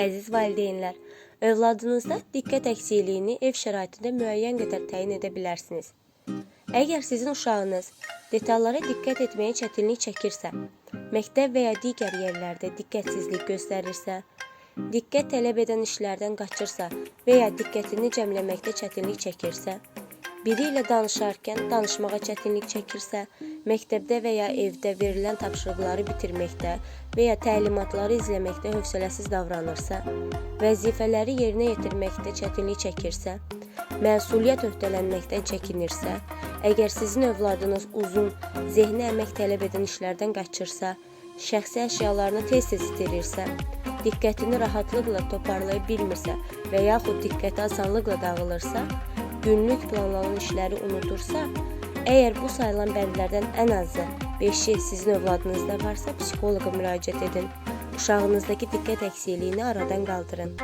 Əziz valideynlər, övladınızda diqqət əksikliğini ev şəraitində müəyyən qədər təyin edə bilərsiniz. Əgər sizin uşağınız detallara diqqət etməyə çətinlik çəkirsə, məktəb və ya digər yerlərdə diqqətsizlik göstərirsə, diqqət tələb edən işlərdən qaçırsa və ya diqqətini cəmləməkdə çətinlik çəkirsə, biri ilə danışarkən danışmağa çətinlik çəkirsə, məktəbdə və ya evdə verilən tapşırıqları bitirməkdə və ya təlimatları izləməkdə hövsələsiz davranırsa, vəzifələri yerinə yetirməkdə çətinlik çəkirsə, məsuliyyət öhdələnməkdən çəkinirsə, əgər sizin övladınız uzun, zehni əmək tələb edən işlərdən qaçırsa, şəxsi əşyalarını tez-tez itirirsə, diqqətini rahatlıqla toparlaya bilmirsə və yaxud diqqəti asanlıqla dağılırsa, günlük planlanan işləri unutursa, əgər bu sayılan bəndlərdən ən azı 5-i sizin övladınızda varsa, psixoloqa müraciət edin. Uşağınızdakı diqqət əksikliğini aradan qaldırın.